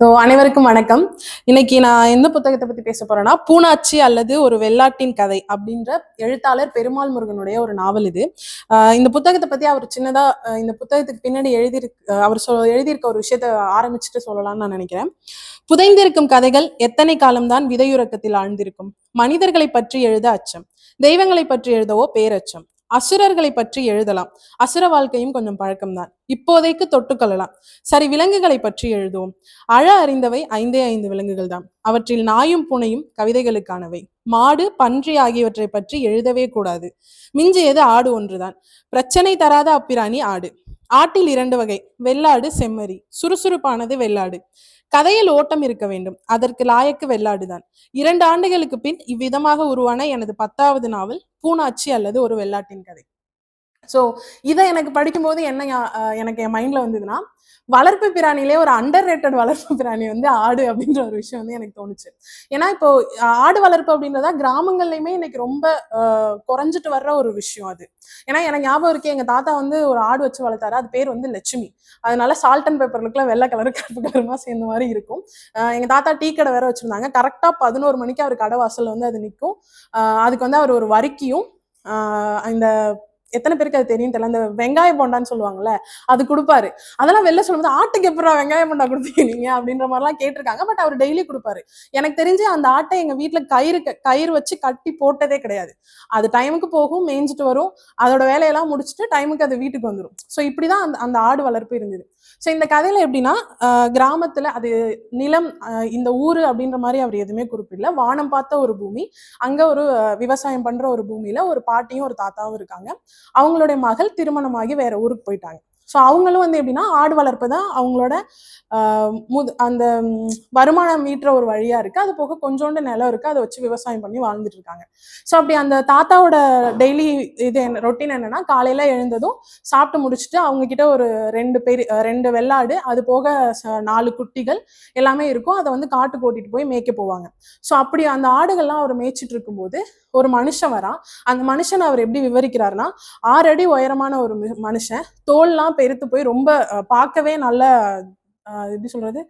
So அனைவருக்கும் வணக்கம். இன்னைக்கு நான் எந்த புத்தகத்தை பத்தி பேச போறேன்னா பூனாச்சி அல்லது ஒரு வெள்ளாட்டின் கதை அப்படின்ற எழுத்தாளர் பெருமாள் முருகனுடைய ஒரு நாவல் இது. ஆஹ் இந்த புத்தகத்தை பத்தி அவர் சின்னதா இந்த புத்தகத்துக்கு பின்னாடி எழுதியிருக்க அவர் சொ எழுதியிருக்க ஒரு விஷயத்த ஆரம்பிச்சுட்டு சொல்லலாம்னு நான் நினைக்கிறேன். புதைந்திருக்கும் கதைகள் எத்தனை காலம்தான் விதையுறக்கத்தில் ஆழ்ந்திருக்கும்? மனிதர்களை பற்றி எழுத அச்சம். தெய்வங்களை பற்றி எழுதவோ பேரச்சம். அசுரர்களை பற்றி எழுதலாம். அசுர வாழ்க்கையும் கொஞ்சம் பழக்கம்தான். இப்போதைக்கு தொட்டுக்கொள்ளலாம் சரி விலங்குகளை பற்றி எழுதுவோம். அழ அறிந்தவை ஐந்தே ஐந்து விலங்குகள் தான் அவற்றில் நாயும் புனையும் கவிதைகளுக்கானவை. மாடு பன்றி ஆகியவற்றை பற்றி எழுதவே கூடாது. மிஞ்சியது ஆடு ஒன்றுதான். பிரச்சனை தராத அப்பிராணி ஆடு. ஆட்டில் இரண்டு வகை. வெள்ளாடு செம்மறி. சுறுசுறுப்பானது வெள்ளாடு. கதையில் ஓட்டம் இருக்க வேண்டும். அதற்கு லாயக்கு வெள்ளாடுதான். இரண்டு ஆண்டுகளுக்கு பின் இவ்விதமாக உருவான எனது பத்தாவது நாவல் பூனாச்சி அல்லது ஒரு வெள்ளாட்டின் கதை. ஸோ இதை எனக்கு படிக்கும்போது என்ன எனக்கு என் மைண்ட்ல வந்ததுன்னா வளர்ப்பு பிராணிலே ஒரு அண்டர் ரேட்டட் வளர்ப்பு பிராணி வந்து ஆடு அப்படின்ற ஒரு விஷயம் வந்து எனக்கு தோணுச்சு. ஏன்னா இப்போ ஆடு வளர்ப்பு அப்படின்றதா கிராமங்கள்லையுமே இன்னைக்கு ரொம்ப குறைஞ்சிட்டு வர்ற ஒரு விஷயம் அது. ஏன்னா எனக்கு ஞாபகம் இருக்கு எங்க தாத்தா வந்து ஒரு ஆடு வச்சு வளர்த்தாரு. அது பேர் வந்து லட்சுமி. அதனால சால்ட் அண்ட் பேப்பர்லுக்குலாம் வெள்ளை கலர் கருப்பு கலருமா சேர்ந்த மாதிரி இருக்கும். எங்க தாத்தா டீ கடை வேற வச்சிருந்தாங்க. கரெக்டா பதினோரு மணிக்கு அவர் கடை வாசல்ல வந்து அது நிற்கும் அதுக்கு வந்து அவர் ஒரு வரிக்கியும் இந்த எத்தனை பேருக்கு அது தெரியும் தெரியல. அந்த வெங்காய போண்டான்னு சொல்லுவாங்கல்ல அது கொடுப்பாரு. அதெல்லாம் வெளில சொல்லும்போது ஆட்டுக்கு எப்படா வெங்காய போண்டா கொடுத்தீங்க நீங்க? அப்படின்ற மாதிரிலாம் கேட்டிருக்காங்க. பட் அவர் டெய்லி கொடுப்பாரு. எனக்கு தெரிஞ்சு அந்த ஆட்டை எங்க வீட்டுல கயிறு கயிறு வச்சு கட்டி போட்டதே கிடையாது. அது டைமுக்கு போகும் மேய்ஞ்சிட்டு வரும். அதோட வேலையெல்லாம் முடிச்சுட்டு டைமுக்கு அது வீட்டுக்கு வந்துடும் ஸோ இப்படிதான் அந்த அந்த ஆடு வளர்ப்பு இருந்தது. ஸோ இந்த கதையில எப்படின்னா ஆஹ் கிராமத்துல அது நிலம் இந்த ஊரு அப்படின்ற மாதிரி அவர் எதுவுமே குறிப்பிடல. வானம் பார்த்த ஒரு பூமி அங்க ஒரு விவசாயம் பண்ற ஒரு பூமியில ஒரு பாட்டியும் ஒரு தாத்தாவும் இருக்காங்க. அவங்களுடைய மகள் திருமணமாகி வேற ஊருக்கு போயிட்டாங்க. ஸோ அவங்களும் வந்து எப்படின்னா ஆடு வளர்ப்பு தான் அவங்களோட முது அந்த வருமானம் ஈட்டுற ஒரு வழியாக இருக்குது அது போக கொஞ்சோண்டு நிலம் இருக்குது அதை வச்சு விவசாயம் பண்ணி வாழ்ந்துட்டு இருக்காங்க ஸோ அப்படி அந்த தாத்தாவோட டெய்லி இது என்ன ரொட்டீன் என்னன்னா காலையில் எழுந்ததும் சாப்பிட்டு முடிச்சுட்டு அவங்கக்கிட்ட ஒரு ரெண்டு பேர் ரெண்டு வெள்ளாடு அது போக ச- நாலு குட்டிகள் எல்லாமே இருக்கும். அதை வந்து காட்டுக்கு ஓட்டிட்டு போய் மேய்க்க போவாங்க. ஸோ அப்படி அந்த ஆடுகள்லாம் அவர் மேய்ச்சிட்டு இருக்கும்போது ஒரு மனுஷன் வரான். அந்த மனுஷன் அவர் எப்படி விவரிக்கிறாருன்னா ஆறு அடி உயரமான ஒரு மனுஷன் தோல்லாம் பெருத்து போய் ரொம்ப பார்க்கவே நல்ல அஹ், எப்படி சொல்றது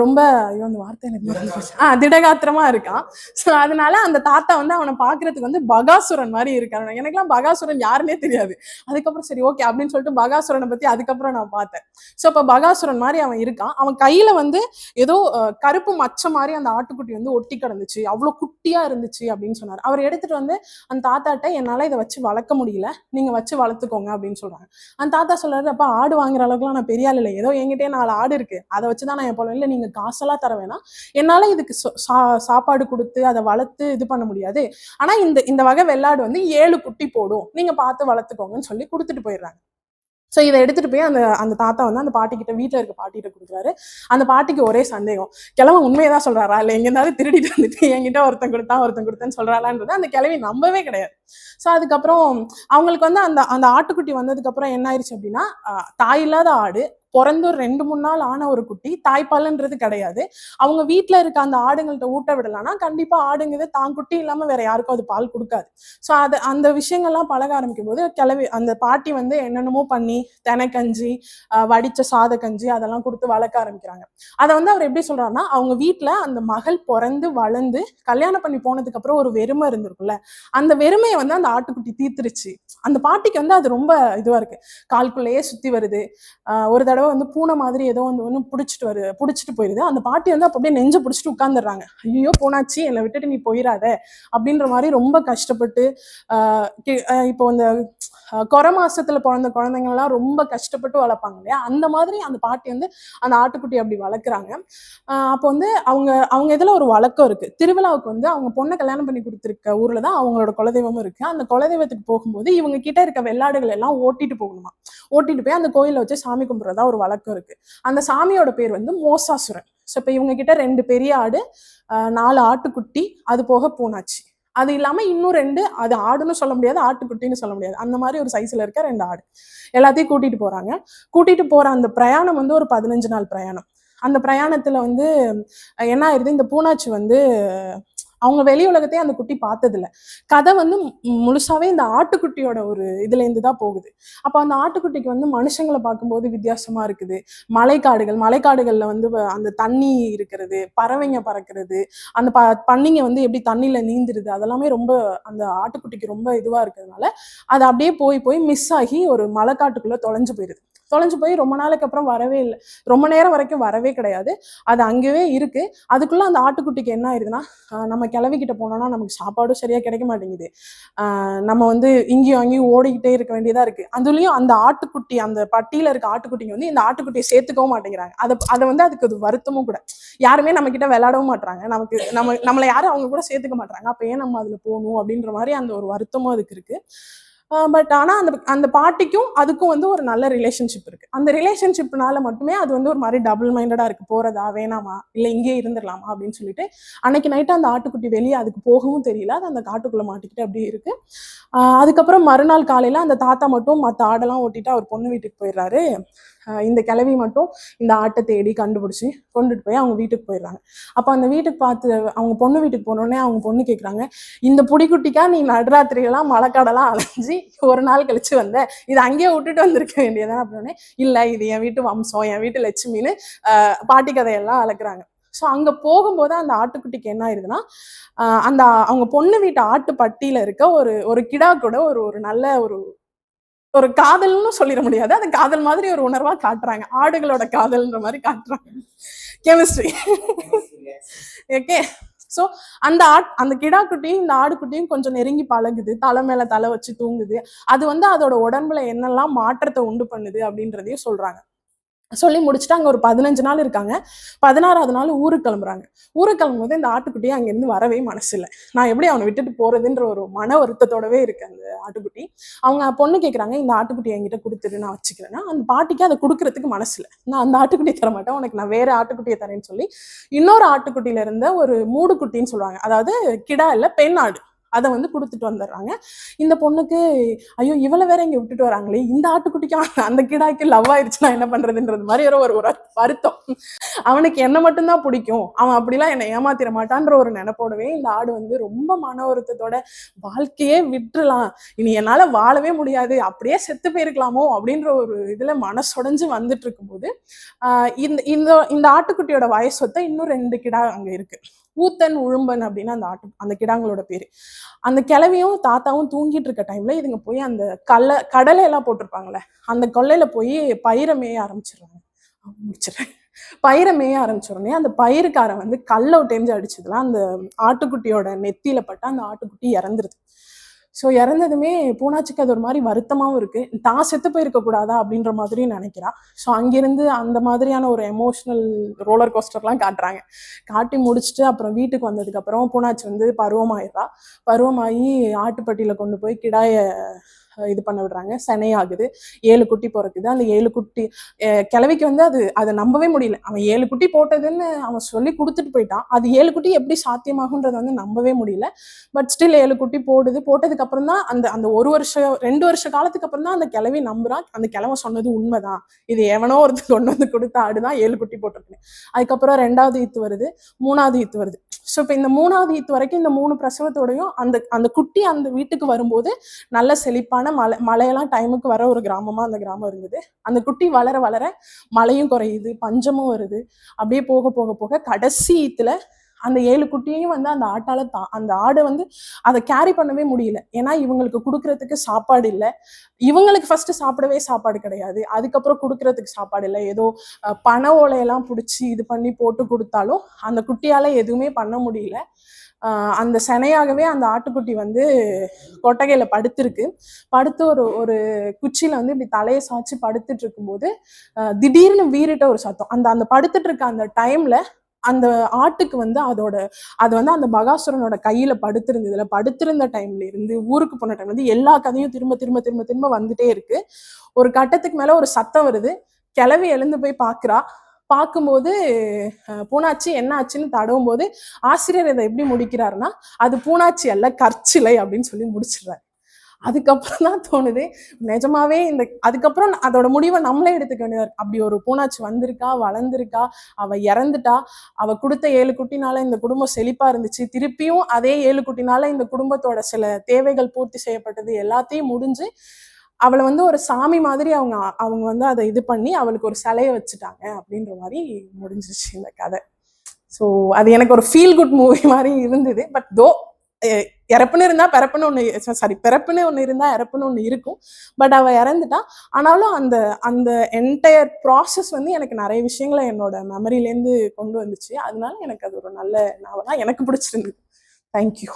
ரொம்ப ஐயோ அந்த வார்த்தை எனக்கு மறந்து போச்சு. ஆ திடகாத்திரமா இருக்கான். ஸோ அதனால அந்த தாத்தா வந்து அவனை பார்க்கறதுக்கு வந்து பகாசுரன் மாதிரி இருக்கான் எனக்கெல்லாம் பகாசுரன் யாருன்னே தெரியாது. அதுக்கப்புறம் சரி ஓகே அப்படின்னு சொல்லிட்டு பகாசுரனை பத்தி அதுக்கப்புறம் நான் பார்த்தேன். ஸோ இப்போ பகாசுரன் மாதிரி அவன் இருக்கான். அவன் கையில வந்து ஏதோ கருப்பு மச்ச மாதிரி அந்த ஆட்டுக்குட்டி வந்து ஒட்டி கிடந்துச்சு. அவ்வளோ குட்டியா இருந்துச்சு அப்படின்னு சொன்னார். அவர் எடுத்துட்டு வந்து அந்த தாத்தாட்ட என்னால இதை வச்சு வளர்க்க முடியல. நீங்க வச்சு வளர்த்துக்கோங்க அப்படின்னு சொல்றாங்க. அந்த தாத்தா சொல்றாரு அப்பா ஆடு வாங்குற அளவுக்குலாம் நான் பெரிய ஆள் இல்லை. ஏதோ என்கிட்டயே நாலு ஆடு இருக்கு. அதை வச்சு தான் நான் எப்போ இல்லை நீங்க காசெல்லாம் தர வேணாம். என்னால இதுக்கு சா- சா- சாப்பாடு கொடுத்து அதை வளர்த்து இது பண்ண முடியாது. ஆனா இந்த இந்த வகை வெள்ளாடு வந்து ஏழு குட்டி போடும். நீங்க பார்த்து வளர்த்துக்கோங்கன்னு சொல்லி கொடுத்துட்டு போயிடுறாங்க. ஸோ இதை எடுத்துட்டு போய் அந்த அந்த தாத்தா வந்து அந்த பாட்டிக்கிட்ட வீட்டில் இருக்க பாட்டிகிட்ட கொடுக்குறாரு. அந்த பாட்டிக்கு ஒரே சந்தேகம். கிழவன் உண்மையை தான் சொல்றாரா? இல்லை எங்கேருந்தாலும் திருடிட்டு வந்துட்டு என்கிட்ட ஒருத்தன் கொடுத்தான் ஒருத்தன் கொடுத்தேன்னு சொல்கிறாளான்றது அந்த கிழவி நம்பவே கிடையாது. ஸோ அதுக்கப்புறம் அவங்களுக்கு வந்து அந்த அந்த ஆட்டுக்குட்டி வந்ததுக்கப்புறம் என்ன ஆயிடுச்சு அப்படின்னா தாய் இல்லாத ஆடு பிறந்து ஒரு ரெண்டு மூணு நாள் ஆன ஒரு குட்டி தாய்ப்பாலுன்றது கிடையாது. அவங்க வீட்டில் இருக்க அந்த ஆடுங்கள்ட்ட ஊட்ட விடலாம்னா கண்டிப்பா ஆடுங்கிறது தான் குட்டி இல்லாம வேற யாருக்கும் அது பால் கொடுக்காது. ஸோ அது அந்த விஷயங்கள்லாம் பழக ஆரம்பிக்கும் போது கிளவி அந்த பாட்டி வந்து என்னென்னமோ பண்ணி தெனைக்கஞ்சி ஆஹ் வடிச்ச சாத கஞ்சி அதெல்லாம் கொடுத்து வளர்க்க ஆரம்பிக்கிறாங்க. அதை வந்து அவர் எப்படி சொல்றாருன்னா அவங்க வீட்டில் அந்த மகள் பிறந்து வளர்ந்து கல்யாணம் பண்ணி போனதுக்கு அப்புறம் ஒரு வெறுமை இருந்திருக்குல்ல அந்த வெறுமையை வந்து அந்த ஆட்டுக்குட்டி தீர்த்துருச்சு. அந்த பாட்டிக்கு வந்து அது ரொம்ப இதுவா இருக்கு. கால்குள்ளேயே சுத்தி வருது. ஆஹ் ஒரு தடவை வந்து பூனை மாதிரி ஏதோ வந்து ஒன்று பிடிச்சிட்டு வருது பிடிச்சிட்டு போயிருது. அந்த பாட்டி வந்து அப்படியே நெஞ்சு பிடிச்சிட்டு உட்காந்துடுறாங்க ஐயோ போனாச்சு என்னை விட்டுட்டு நீ போயிடாத அப்படின்ற மாதிரி ரொம்ப கஷ்டப்பட்டு ஆஹ் இப்போ அந்த ஆஹ் குறை மாசத்துல பிறந்த குழந்தைங்க எல்லாம் ரொம்ப கஷ்டப்பட்டு வளர்ப்பாங்க இல்லையா? அந்த மாதிரி அந்த பாட்டி வந்து அந்த ஆட்டுக்குட்டி அப்படி வளர்க்குறாங்க. அப்போ வந்து அவங்க அவங்க இதுல ஒரு வழக்கம் இருக்கு. திருவிழாவுக்கு வந்து அவங்க பொண்ணை கல்யாணம் பண்ணி கொடுத்துருக்க ஊர்ல தான் அவங்களோட குலதெய்வமும் இருக்கு. அந்த குலதெய்வத்துக்கு போகும்போது இவங்க கிட்ட இருக்க வெள்ளாடுகள் எல்லாம் ஓட்டிட்டு போகணுமா? ஓட்டிட்டு போய் அந்த கோயிலை வச்சு சாமி கும்பிட்றதா ஒரு வழக்கம் இருக்கு. அந்த சாமியோட பேர் வந்து மோசாசுரன். ஸோ இப்போ இவங்க கிட்ட ரெண்டு பெரிய ஆடு நாலு ஆட்டுக்குட்டி அது போக பூனாச்சி. அது இல்லாமல் இன்னும் ரெண்டு அது ஆடுன்னு சொல்ல முடியாது ஆட்டுக்குட்டின்னு சொல்ல முடியாது. அந்த மாதிரி ஒரு சைஸில் இருக்க ரெண்டு ஆடு. எல்லாத்தையும் கூட்டிட்டு போறாங்க. கூட்டிட்டு போற அந்த பிரயாணம் வந்து ஒரு பதினஞ்சு நாள் பிரயாணம். அந்த பிரயாணத்தில் வந்து என்ன ஆயிருது இந்த பூனாச்சி வந்து அவங்க வெளி உலகத்தையே அந்த குட்டி பார்த்ததில்ல. கதை வந்து முழுசாவே இந்த ஆட்டுக்குட்டியோட ஒரு இதுலேருந்து தான் போகுது. அப்போ அந்த ஆட்டுக்குட்டிக்கு வந்து மனுஷங்களை பார்க்கும்போது வித்தியாசமா இருக்குது. மலைக்காடுகள் மலைக்காடுகளில் வந்து அந்த தண்ணி இருக்கிறது பறவைங்க பறக்கிறது அந்த ப பண்ணிங்க வந்து எப்படி தண்ணியில் நீந்துருது அதெல்லாமே ரொம்ப அந்த ஆட்டுக்குட்டிக்கு ரொம்ப இதுவாக இருக்கிறதுனால அது அப்படியே போய் போய் மிஸ் ஆகி ஒரு மலைக்காட்டுக்குள்ளே தொலைஞ்சு போயிருது. தொலைஞ்சு போய் ரொம்ப நாளைக்கு அப்புறம் வரவே இல்லை. ரொம்ப நேரம் வரைக்கும் வரவே கிடையாது. அது அங்கேயே இருக்கு. அதுக்குள்ளே அந்த ஆட்டுக்குட்டிக்கு என்ன ஆயிருதுன்னா நம்ம கிளவிக்கிட்ட போனோம்னா நமக்கு சாப்பாடும் சரியா கிடைக்க மாட்டேங்குது. நம்ம வந்து இங்கேயும் அங்கேயும் ஓடிக்கிட்டே இருக்க வேண்டியதா இருக்கு. அதுலயும் அந்த ஆட்டுக்குட்டி அந்த பட்டியில இருக்க ஆட்டுக்குட்டிங்க வந்து இந்த ஆட்டுக்குட்டியை சேர்த்துக்கவும் மாட்டேங்கிறாங்க. அதை அதை வந்து அதுக்கு அது வருத்தமும் கூட. யாருமே நம்ம கிட்ட விளையாடவும் மாட்டுறாங்க நமக்கு நம்ம நம்மளை யாரும் அவங்க கூட சேர்த்துக்க மாட்டுறாங்க அப்ப ஏன் நம்ம அதுல போகணும் அப்படின்ற மாதிரி அந்த ஒரு வருத்தமும் அதுக்கு இருக்கு. பட் ஆனால் அந்த அந்த பாட்டிக்கும் அதுக்கும் வந்து ஒரு நல்ல ரிலேஷன்ஷிப் இருக்குது அந்த ரிலேஷன்ஷிப்னால மட்டுமே அது வந்து ஒரு மாதிரி டபுள் மைண்டடாக இருக்குது போகிறதா வேணாமா? இல்லை இங்கேயே இருந்துடலாமா? அப்படின்னு சொல்லிட்டு அன்னைக்கு நைட்டு அந்த ஆட்டுக்குட்டி வெளியே அதுக்கு போகவும் தெரியல. அது அந்த காட்டுக்குள்ளே மாட்டிக்கிட்டு அப்படியே இருக்குது அதுக்கப்புறம் மறுநாள் காலையில் அந்த தாத்தா மட்டும் மற்ற ஆடெல்லாம் ஓட்டிட்டு அவர் பொண்ணு வீட்டுக்கு போயிடுறாரு. இந்த கிளவி மட்டும் இந்த ஆட்டை தேடி கண்டுபிடிச்சி கொண்டுட்டு போய் அவங்க வீட்டுக்கு போயிடுறாங்க. அப்போ அந்த வீட்டுக்கு பார்த்து அவங்க பொண்ணு வீட்டுக்கு போனோடனே அவங்க பொண்ணு கேட்குறாங்க இந்த புடிக்குட்டிக்கா நீ நடுராத்திரியெல்லாம் மழைக்காடெல்லாம் அலைஞ்சி ஒரு நாள் கழிச்சு வந்த இது அங்கேயே விட்டுட்டு வந்திருக்க வேண்டியதான் அப்படின்னே இல்லை இது என் வீட்டு வம்சம் என் வீட்டு லட்சுமின்னு பாட்டி கதையெல்லாம் அழைக்கிறாங்க ஸோ அங்கே போகும்போது அந்த ஆட்டுக்குட்டிக்கு என்ன ஆயிருதுன்னா அந்த அவங்க பொண்ணு வீட்டு ஆட்டு பட்டியில் இருக்க ஒரு ஒரு கிடா கூட ஒரு ஒரு நல்ல ஒரு ஒரு காதல்னு சொல்லிட முடியாது. அந்த காதல் மாதிரி ஒரு உணர்வா காட்டுறாங்க. ஆடுகளோட காதல்ன்ற மாதிரி காட்டுறாங்க. கெமிஸ்ட்ரி ஓகே ஸோ அந்த ஆட் அந்த கிடாக்குட்டியும் இந்த ஆடுக்குட்டியும் கொஞ்சம் நெருங்கி பழகுது. தலை மேல தலை வச்சு தூங்குது. அது வந்து அதோட உடம்புல என்னெல்லாம் மாற்றத்தை உண்டு பண்ணுது அப்படின்றதையும் சொல்றாங்க. சொல்லி முடிச்சுட்டு அங்கே ஒரு பதினஞ்சு நாள் இருக்காங்க. பதினாறாவது நாள் ஊருக்கு கிளம்புறாங்க. ஊருக்கு கிளம்பும்போது இந்த ஆட்டுக்குட்டி அங்கேருந்து வரவே மனசு இல்லை நான் எப்படி அவனை விட்டுட்டு போறதுன்ற ஒரு மன வருத்தத்தோடவே இருக்கு அந்த ஆட்டுக்குட்டி. அவங்க பொண்ணு கேட்குறாங்க இந்த ஆட்டுக்குட்டி என்கிட்ட கொடுத்துட்டு நான் வச்சுக்கிறேன்னா. அந்த பாட்டிக்கு அதை கொடுக்கறதுக்கு மனசு இல்லை நான் அந்த ஆட்டுக்குட்டி தர மாட்டேன் உனக்கு நான் வேற ஆட்டுக்குட்டியை தரேன்னு சொல்லி இன்னொரு ஆட்டுக்குட்டியில இருந்த ஒரு மூடுக்குட்டின்னு சொல்லுவாங்க. அதாவது கிடா இல்லை பெண் ஆடு. அதை வந்து கொடுத்துட்டு வந்துடுறாங்க. இந்த பொண்ணுக்கு ஐயோ இவளை வேற இங்க விட்டுட்டு வராங்களே இந்த ஆட்டுக்குட்டிக்கு அந்த கிடாய்க்கு லவ் ஆயிடுச்சுன்னா என்ன பண்றதுன்றது மாதிரி ஒரு ஒரு வருத்தம். அவனுக்கு என்ன மட்டும்தான் பிடிக்கும். அவன் அப்படிலாம் என்னை ஏமாத்திர மாட்டான்ற ஒரு நினைப்போடவே இந்த ஆடு வந்து ரொம்ப மன ஒருத்தத்தோட வாழ்க்கையே விட்டுறலாம். இனி என்னால வாழவே முடியாது. அப்படியே செத்து போயிருக்கலாமோ அப்படின்ற ஒரு இதுல மனசுடைஞ்சு வந்துட்டு இருக்கும்போது ஆஹ் இந்த இந்த இந்த ஆட்டுக்குட்டியோட வயசொத்த இன்னும் ரெண்டு கிடா அங்க இருக்கு. ஊத்தன் உழும்பன் அப்படின்னு அந்த ஆட்டு அந்த கிடாங்களோட பேரு. அந்த கிளவியும் தாத்தாவும் தூங்கிட்டு இருக்க டைம்ல இதுங்க போய் அந்த கல்ல கடலை எல்லாம் போட்டிருப்பாங்கல்ல அந்த கொள்ளையில போய் பயிரை மேய ஆரம்பிச்சிடுறாங்க முடிச்சிடுறேன். பயிரை மேய ஆரம்பிச்சோடனே அந்த பயிருக்காரன் வந்து கல்லை தெரிஞ்சு அடிச்சதுலாம் அந்த ஆட்டுக்குட்டியோட நெத்தியில பட்டு அந்த ஆட்டுக்குட்டி இறந்துருது. ஸோ இறந்ததுமே பூனாச்சிக்கு அது ஒரு மாதிரி வருத்தமாகவும் இருக்குது தான் செத்து போயிருக்க கூடாதா அப்படின்ற மாதிரியும் நினைக்கிறான் ஸோ அங்கிருந்து அந்த மாதிரியான ஒரு எமோஷ்னல் ரோலர் கோஸ்டர்லாம் காட்டுறாங்க. காட்டி முடிச்சுட்டு அப்புறம் வீட்டுக்கு வந்ததுக்கப்புறம் பூனாச்சி வந்து பருவமாயிடுறா. பருவமாகி ஆட்டுப்பட்டியில் கொண்டு போய் கிடாயை இது பண்ண விடுறாங்க. செனையாகுது. ஏழு குட்டி பிறக்குது. அந்த ஏழு குட்டி கிழவிக்கு வந்து அது அதை நம்பவே முடியல. அவன் ஏழு குட்டி போட்டதுன்னு அவன் சொல்லி கொடுத்துட்டு போயிட்டான். அது ஏழு குட்டி எப்படி சாத்தியமாகுன்றத வந்து நம்பவே முடியல. பட் ஸ்டில் ஏழு குட்டி போடுது. போட்டதுக்கு அப்புறம் தான் அந்த அந்த ஒரு வருஷம் ரெண்டு வருஷ காலத்துக்கு அப்புறம் தான் அந்த கிழவி நம்புறான். அந்த கிழவ சொன்னது உண்மைதான். இது எவனோ ஒருத்தர் கொண்டு வந்து கொடுத்த ஆடுதான் ஏழு குட்டி போட்டிருக்கேன் அதுக்கப்புறம் ரெண்டாவது ஈத்து வருது. மூணாவது ஈத்து வருது. ஸோ இப்போ இந்த மூணாவது ஈத்து வரைக்கும் இந்த மூணு பிரசவத்தோடையும் அந்த அந்த குட்டி அந்த வீட்டுக்கு வரும்போது நல்ல செழிப்பான மழை மழையெல்லாம் டைமுக்கு வர ஒரு கிராமமாக அந்த கிராமம் இருந்தது. அந்த குட்டி வளர வளர மழையும் குறையுது பஞ்சமும் வருது. அப்படியே போக போக போக கடைசி அந்த ஏழு குட்டியையும் வந்து அந்த ஆட்டால தா அந்த ஆடை வந்து அதை கேரி பண்ணவே முடியல. ஏன்னா இவங்களுக்கு கொடுக்கறதுக்கு சாப்பாடு இல்லை. இவங்களுக்கு ஃபர்ஸ்ட் சாப்பிடவே சாப்பாடு கிடையாது. அதுக்கப்புறம் கொடுக்கறதுக்கு சாப்பாடு இல்லை. ஏதோ பண பனை ஓலையெல்லாம் பிடிச்சி இது பண்ணி போட்டு கொடுத்தாலும் அந்த குட்டியால எதுவுமே பண்ண முடியல. அந்த செனையாகவே அந்த ஆட்டுக்குட்டி வந்து கொட்டகையில் படுத்திருக்கு. படுத்து ஒரு ஒரு குச்சியில் வந்து இப்படி தலையை சாய்ச்சி படுத்துட்டு இருக்கும்போது திடீர்னு வீறிட்ட ஒரு சத்தம். அந்த அந்த படுத்துட்டு இருக்க அந்த டைமில் அந்த ஆட்டுக்கு வந்து அதோட அது வந்து அந்த பகாசுரனோட கையில படுத்திருந்ததுல படுத்திருந்த டைம்ல இருந்து ஊருக்கு போன டைம்ல இருந்து எல்லா கதையும் திரும்ப திரும்ப திரும்ப திரும்ப வந்துட்டே இருக்கு. ஒரு கட்டத்துக்கு மேல ஒரு சத்தம் வருது. கிளவி எழுந்து போய் பாக்குறா. பார்க்கும்போது பூனாச்சி என்ன ஆச்சுன்னு தடவும் போது ஆசிரியர் இதை எப்படி முடிக்கிறாருன்னா அது பூனாச்சி அல்ல கற்சிலை அப்படின்னு சொல்லி முடிச்சிடுறாரு. அதுக்கப்புறம் தான் தோணுது நிஜமாவே இந்த அதுக்கப்புறம் அதோட முடிவை நம்மளே எடுத்துக்க வேண்டியது அப்படி ஒரு பூனாச்சி வந்திருக்கா வளர்ந்துருக்கா அவ இறந்துட்டா அவ கொடுத்த ஏழு குட்டினால இந்த குடும்பம் செழிப்பா இருந்துச்சு திருப்பியும் அதே ஏழு குட்டினால இந்த குடும்பத்தோட சில தேவைகள் பூர்த்தி செய்யப்பட்டது எல்லாத்தையும் முடிஞ்சு அவளை வந்து ஒரு சாமி மாதிரி அவங்க அவங்க வந்து அதை இது பண்ணி அவளுக்கு ஒரு சிலையை வச்சுட்டாங்க அப்படின்ற மாதிரி முடிஞ்சிச்சு இந்த கதை. ஸோ அது எனக்கு ஒரு ஃபீல் குட் மூவி மாதிரி இருந்தது. பட் தோ இறப்புன்னு இருந்தா பிறப்புன்னு ஒன்று சாரி பிறப்புன்னு ஒன்று இருந்தா இறப்புன்னு ஒன்று இருக்கும். பட் அவள் இறந்துட்டா. ஆனாலும் அந்த அந்த என்டையர் ப்ராசஸ் வந்து எனக்கு நிறைய விஷயங்களை என்னோட மெமரிலேருந்து கொண்டு வந்துச்சு. அதனால எனக்கு அது ஒரு நல்ல நாவலாக எனக்கு பிடிச்சிருந்தது. தேங்க்யூ